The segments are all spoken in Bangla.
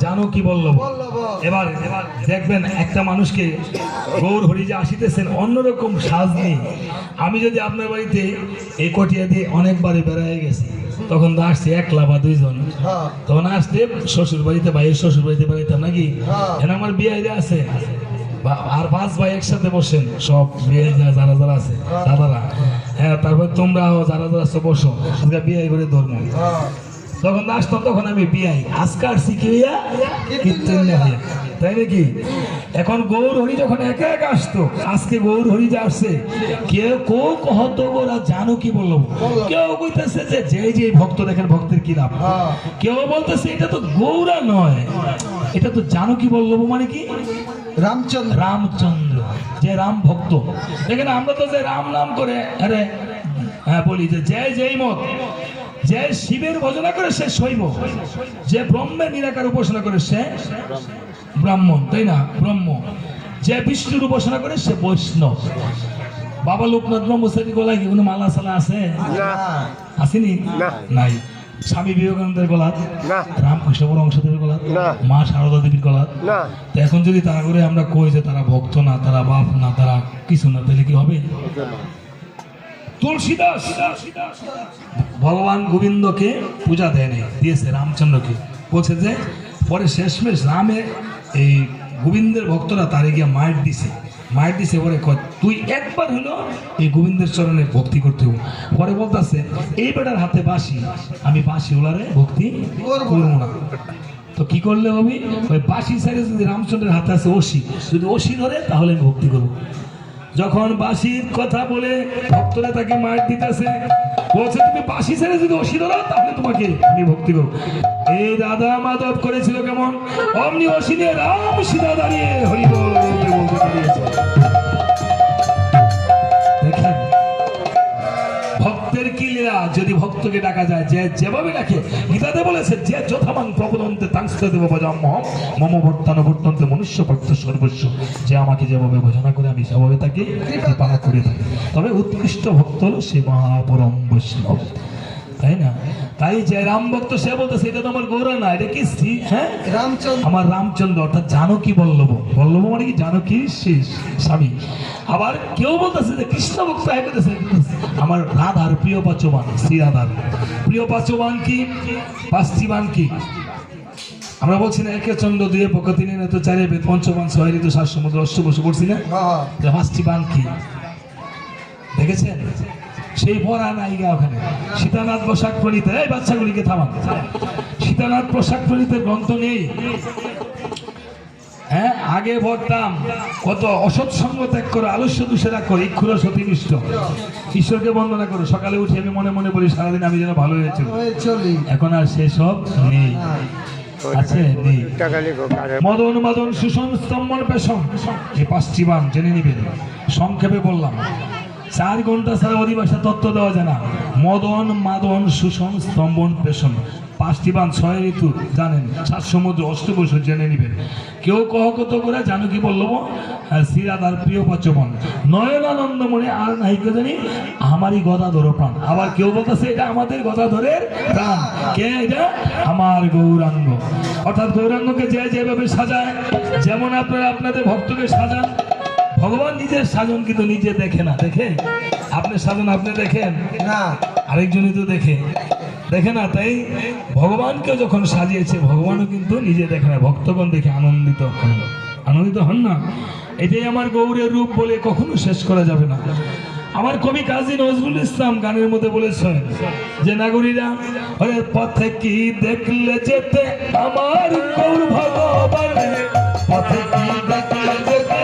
জানো কি বলল এবার এবার দেখবেন একটা মানুষকে গৌর হরি আসিতেছেন অন্যরকম সাজ নেই আমি যদি আপনার বাড়িতে এই কটিয়া দিয়ে অনেকবারে বেড়ায় গেছি তখন তো আসছে একলা বা দুইজন। হ্যাঁ। তখন আসতে শ্বশুর বাড়িতে ভাইয়ের শ্বশুর বাড়িতে বেড়াইতাম নাকি? হ্যাঁ। এখন আমার বিয়ে আছে। আর পাঁচ ভাই একসাথে বসেন সব বিয়ে যারা যারা আছে দাদারা। হ্যাঁ তারপর তোমরাও যারা যারা বসো। বিয়ে করে ধর্ম। হ্যাঁ তখন আসতো তখন আমি বিয়াই আজকার শিখি হইয়া কীর্তন হইয়া। তাই নাকি? এখন গৌর হরি যখন একা একা আসতো আজকে গৌর হরি যে আসছে কেউ কেউ কহত ওরা জানো কি বলল কেউ কইতেছে যে যে যে ভক্ত দেখেন ভক্তের কি লাভ। কেউ বলতেছে এটা তো গৌরা নয় এটা তো জানো কি বলল মানে কি? রামচন্দ্র। রামচন্দ্র যে রাম ভক্ত। দেখেন আমরা তো যে রাম নাম করে আরে হ্যাঁ বলি যে জয় জয় মত। যে শিবের ভজনা করে সে শৈব যে ব্রহ্মের নিরাকার উপাসনা করে সে ব্রাহ্মণ তাই না? ব্রহ্ম। যে বিষ্ণুর উপাসনা করে সে বৈষ্ণব। বাবা লোকনাথ ব্রহ্মচারী গলায় কি কোনো মালা সালা আছে? আসেনি? নাই। স্বামী বিবেকানন্দের গলাত। রামকৃষ্ণ পরমহংসদেবের গলাত। মা সারদা দেবীর গলাত এখন যদি তারা করে আমরা কই যে তারা ভক্ত না তারা বাপ না তারা কিছু না তাহলে কি হবে? তুলসীদাস! ভগবান গোবিন্দকে পূজা দেয়নি দিয়েছে রামচন্দ্রকে। বলছে যে পরে শেষমেশ রামে এই গোবিন্দের ভক্তরা তারে গিয়ে মায়ের দিছে। মায়ের দিছে পরে তুই একবার হলো এই গোবিন্দের চরণে ভক্তি করতে হবে। পরে বলতেছে এই বেটার হাতে বাসি আমি বাসি ওলারে ভক্তি করব না। তো কি করলে হবি ওই বাসি সাইডে যদি রামচন্দ্রের হাতে আছে অসি যদি অসি ধরে তাহলে আমি ভক্তি করব। যখন বাসির কথা বলে ভক্তরা তাকে মার দিতেছে, বলছে, তুমি বাসি ছেড়ে যদি অসি ধরো তাহলে তোমাকে আমি ভক্তি করো এই দাদা মাধব করেছিল কেমন? অমনি অসিনে রাম সীতা দাঁড়িয়ে হরিবল দাঁড়িয়েছে ভক্তকে ডাকা যায় যে যেভাবে ডাকে গীতাতে বলেছে যে যথামান প্রবদন্তে তাংস্তে দেব ভজাম মম বর্তান বর্তন্তে মনুষ্য ভক্ত সর্বস্ব। যে আমাকে যেভাবে ভজনা করে আমি সেভাবে তাকে কৃপা করে থাকি। তবে উৎকৃষ্ট ভক্ত হলো সে মহাপরম বৈষ্ণব। তাই না? তাই যে রাম ভক্ত সে বলতেছে এটা তো আমার গৌরা না এটা কি শ্রী হ্যাঁ? রামচন্দ্র। আমার রামচন্দ্র অর্থাৎ জানকী বল্লভ? বল্লভ মানে কি? জানকী শেষ স্বামী। আবার কেউ বলতেছে যে কৃষ্ণ ভক্ত বলতেছে, আমার রাধার প্রিয় পাচবান শ্রী রাধার। প্রিয় পাচবান কি? পাঁচটিবান কি? আমরা বলছি না একে চন্দ্র দুয়ে পক্ষ তিনে তো চারে বেদ পঞ্চবান ছয় ঋতু সাত সমুদ্র অষ্ট বসে পড়ছি না? হ্যাঁ যে পাঁচটি বান কি? দেখেছেন? সেই ভরা নায়িকা ওখানে। সীতানাথ পোশাক প্রণীত। এই বাচ্চাগুলিকে থামান। সীতানাথ পোশাক প্রণীতের গ্রন্থ নেই। হ্যাঁ আগে বলতাম কত অসৎ সঙ্গ ত্যাগ করো আলস্য দূষেরা করো ইক্ষুর সতীনিষ্ঠ ঈশ্বরকে বন্দনা করো। সকালে উঠে আমি মনে মনে বলি সারাদিন আমি যেন ভালো হয়েছে চলি। এখন আর সেসব নেই। আছে নেই। মদন মদন সুষম স্তম্ভন পেশন যে পাঁচটি বান জেনে নিবেন। সংক্ষেপে বললাম চার ঘণ্টা ছাড়া অধিবাসা তত্ত্ব দেওয়া যায় না। মদন, মাদন সুষম স্তম্ভন পেশন পাঁচটি বান ছয় ঋতু, জানেন সাত সমুদ্র অষ্টবসু জেনে নিবেন। কেউ কহ কত করে, জানো কি বলল শ্রীরাধার প্রিয় পাচবন নয়নানন্দ মনে আর নাই কে জানি আমারই গদা ধরো প্রাণ। আবার কেউ বলতেছে, এটা আমাদের গদা ধরের প্রাণ। কে এটা? আমার গৌরাঙ্গ। অর্থাৎ গৌরাঙ্গকে যে যেভাবে সাজায়, যেমন আপনারা আপনাদের ভক্তকে সাজান ভগবান নিজের সাজন কিন্তু নিজে দেখে না দেখে? আপনি সাজন আপনি দেখেন? না। আরেকজনই তো দেখে। দেখে না তাই ভগবানকে যখন সাজিয়েছে ভগবানও কিন্তু নিজে দেখে না ভক্তগণ দেখে আনন্দিত হন আনন্দিত হন না? এটাই আমার গৌরের রূপ বলে কখনো শেষ করা যাবে না। আমার কবি কাজী নজরুল ইসলাম গানের মধ্যে বলেছেন যে নাগরীরা ওরে পথে কি দেখলে যেতে আমার গৌর ভগবান? পথে কি দেখলে যেতে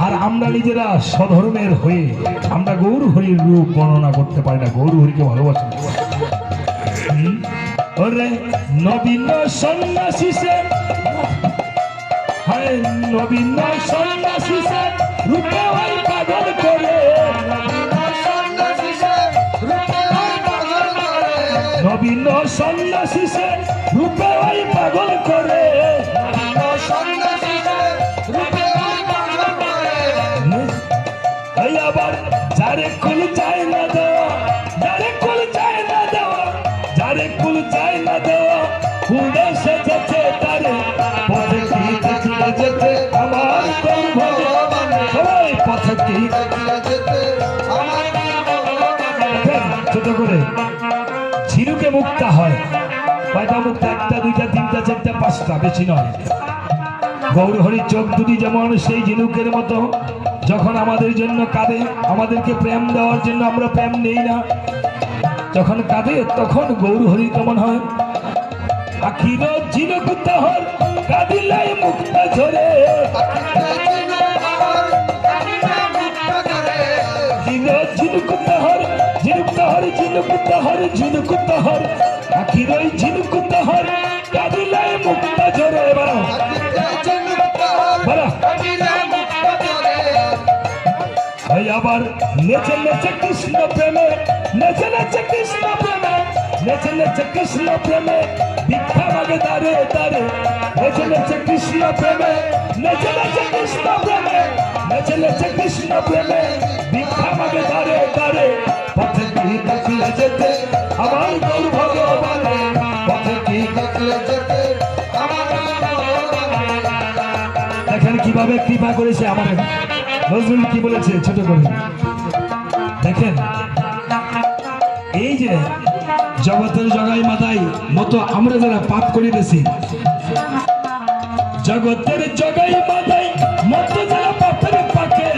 আর আমরা নিজেরা স্বধর্মের হয়ে আমরা গৌর হরির রূপ বর্ণনা করতে পারি না। গৌর হরিকে ভালোবাসি। নবীন সন্ন্যাসী সে। নবীন সন্ন্যাসী সে। নবীন সন্ন্যাসী সে। রূপে হয় পাগল করে। যারে কুল চায় না দেওয়া, যারে কুল চায় না দেওয়া, যারে কুল চায় না দেওয়া কুলে সেজেছে ঝিনুকে মুক্তা হয়। কয়টা মুক্তা? একটা, দুইটা, তিনটা, চারটা, পাঁচটা, বেশি নয়। গৌর হরির চোখ দুটি যেমন সেই ঝিনুকের মতো। যখন আমাদের জন্য কাঁদে, আমাদেরকে প্রেম দেওয়ার জন্য আমরা প্রেম নেই না। যখন কাঁদে, তখন গৌর হরি কেমন হয়? আখির ঝিনুক তহর কাঁদিলাই মুক্তা ঝরে। ঝিন ঝিনুক তহর ঝিনুক তহর ঝিনুক তহর ঝিনুক তহর। আখির ওই ঝিনুক আবার নেচে নেচে কৃষ্ণ প্রেমে, নেচে নেচে কৃষ্ণ প্রেমে, নেচে নেচে কৃষ্ণ প্রেমে, ভিক্ষা মাগে দাঁড়ে দাঁড়ে নেচে নেচে কৃষ্ণ প্রেমে, নেচে নেচে কৃষ্ণ প্রেমে, নেচে নেচে কৃষ্ণ প্রেমে, ভিক্ষা মাগে দাঁড়ে দাঁড়ে পথে কি দেখিয়ে যেতে আমার গৌর ভগবানে পথে কি দেখেন কীভাবে কৃপা করেছে আমাদের। নজরুল কি বলেছে? ছোট করে। দেখেন, এই যে জগতের জগাই মাতাই মতো আমরা যারা পাপ করিতেছি, জগতের জগাই মাতাই মতো যারা পাপের পাকে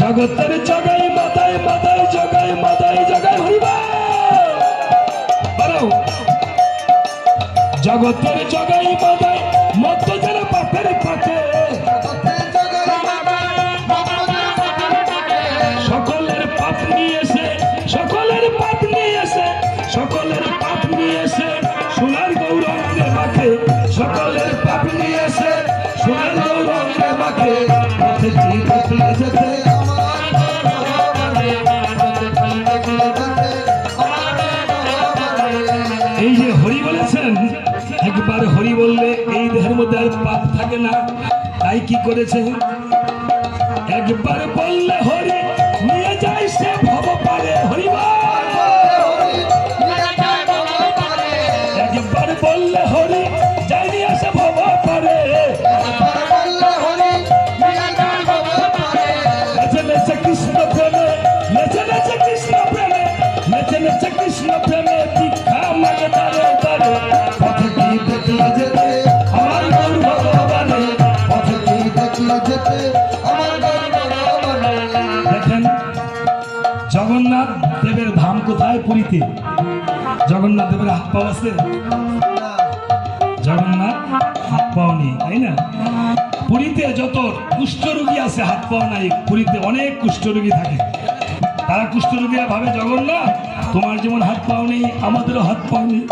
জগতের জগাই মাতাই মাতাই, জগাই মাতাই, জগাই হরিবা। জগতের জগাই মাতাই মধ্যে পাপ থাকে না। তাই কি করেছে? একবার বললে হরি জগন্নাথ দেবের ধাম কোথায় পুরীতে? জগন্নাথ দেবের হাত পাও আছে? জগন্নাথ হাত পাও নেই, তাই না? পুরীতে যত কুষ্ঠরোগী আছে, হাত পাও নাই। পুরীতে অনেক কুষ্ঠরোগী থাকে। তারা কুষ্ঠরোগীরা ভাবে, জগন্নাথ, তোমার যেমন হাত পাও নেই, আমাদেরও হাত পাও নেই।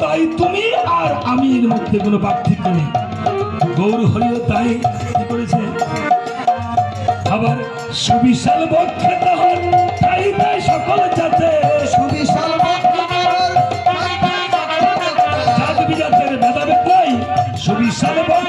তাই তুমি আর আমি এর মধ্যে কোনো পার্থক্য নেই। গৌর হরিও তাই করেছে। আবার সুবিশাল বক্ষে তাহার তাই তাই সকল যাতে জাত বিজাতের ভেদাভেদ তাই সুবিশাল বক্ষে